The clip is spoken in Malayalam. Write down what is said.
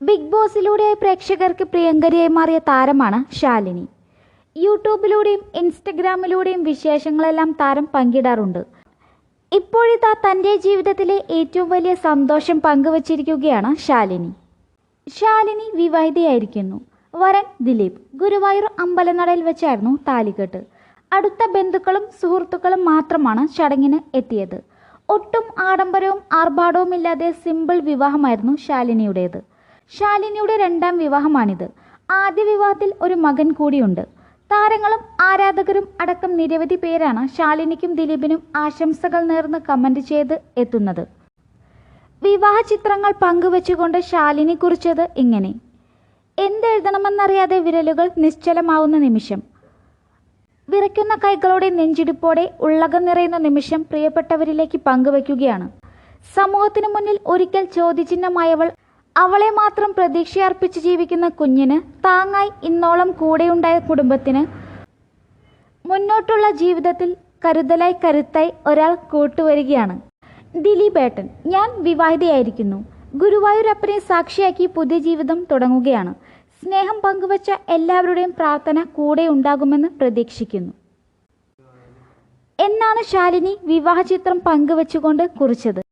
ബിഗ് ബോസിലൂടെ പ്രേക്ഷകർക്ക് പ്രിയങ്കരിയായി മാറിയ താരമാണ് ശാലിനി. യൂട്യൂബിലൂടെയും ഇൻസ്റ്റഗ്രാമിലൂടെയും വിശേഷങ്ങളെല്ലാം താരം പങ്കിടാറുണ്ട്. ഇപ്പോഴിതാ തന്റെ ജീവിതത്തിലെ ഏറ്റവും വലിയ സന്തോഷം പങ്കുവച്ചിരിക്കുകയാണ് ശാലിനി. ശാലിനി വിവാഹിതയായിരിക്കുന്നു. വരൻ ദിലീപ് ഗുരുവായൂർ അമ്പലനടയിൽ വെച്ചായിരുന്നു താലികെട്ട്. അടുത്ത ബന്ധുക്കളും സുഹൃത്തുക്കളും മാത്രമാണ് ചടങ്ങിന് എത്തിയത്. ഒട്ടും ആഡംബരവും ആർഭാടവും ഇല്ലാതെ സിമ്പിൾ വിവാഹമായിരുന്നു ശാലിനിയുടേത്. ശാലിനിയുടെ രണ്ടാം വിവാഹമാണിത്. ആദ്യ വിവാഹത്തിൽ ഒരു മകൻ കൂടിയുണ്ട്. താരങ്ങളും ആരാധകരും അടക്കം നിരവധി പേരാണ് ശാലിനിക്കും ദിലീപിനും ആശംസകൾ നേർന്ന് കമന്റ് ചെയ്ത് എത്തുന്നത്. വിവാഹ ചിത്രങ്ങൾ പങ്കുവച്ചുകൊണ്ട് ശാലിനി കുറിച്ചത് ഇങ്ങനെ. എന്തെഴുതണമെന്നറിയാതെ വിരലുകൾ നിശ്ചലമാവുന്ന നിമിഷം. വിറയ്ക്കുന്ന കൈകളുടെ നെഞ്ചിടിപ്പോടെ ഉള്ളകം നിറയുന്ന നിമിഷം പ്രിയപ്പെട്ടവരിലേക്ക് പങ്കുവയ്ക്കുകയാണ് സമൂഹത്തിനു മുന്നിൽ ഒരിക്കൽ ചോദ്യചിഹ്നമായവൾ അവളെ മാത്രം പ്രതീക്ഷയർപ്പിച്ച് ജീവിക്കുന്ന കുഞ്ഞിന് താങ്ങായി ഇന്നോളം കൂടെയുണ്ടായ കുടുംബത്തിന് മുന്നോട്ടുള്ള ജീവിതത്തിൽ കരുതലായി കരുത്തായി ഒരാൾ കൂട്ടുവരികയാണ്. ദിലീപേട്ടൻ ഞാൻ വിവാഹിതയായിരിക്കുന്നു. ഗുരുവായൂരപ്പനെ സാക്ഷിയാക്കി പുതിയ ജീവിതം തുടങ്ങുകയാണ്. സ്നേഹം പങ്കുവച്ച എല്ലാവരുടെയും പ്രാർത്ഥന കൂടെ ഉണ്ടാകുമെന്ന് പ്രതീക്ഷിക്കുന്നു. എന്നാണ് ശാലിനി വിവാഹ ചിത്രം പങ്കുവച്ചുകൊണ്ട് കുറിച്ചത്.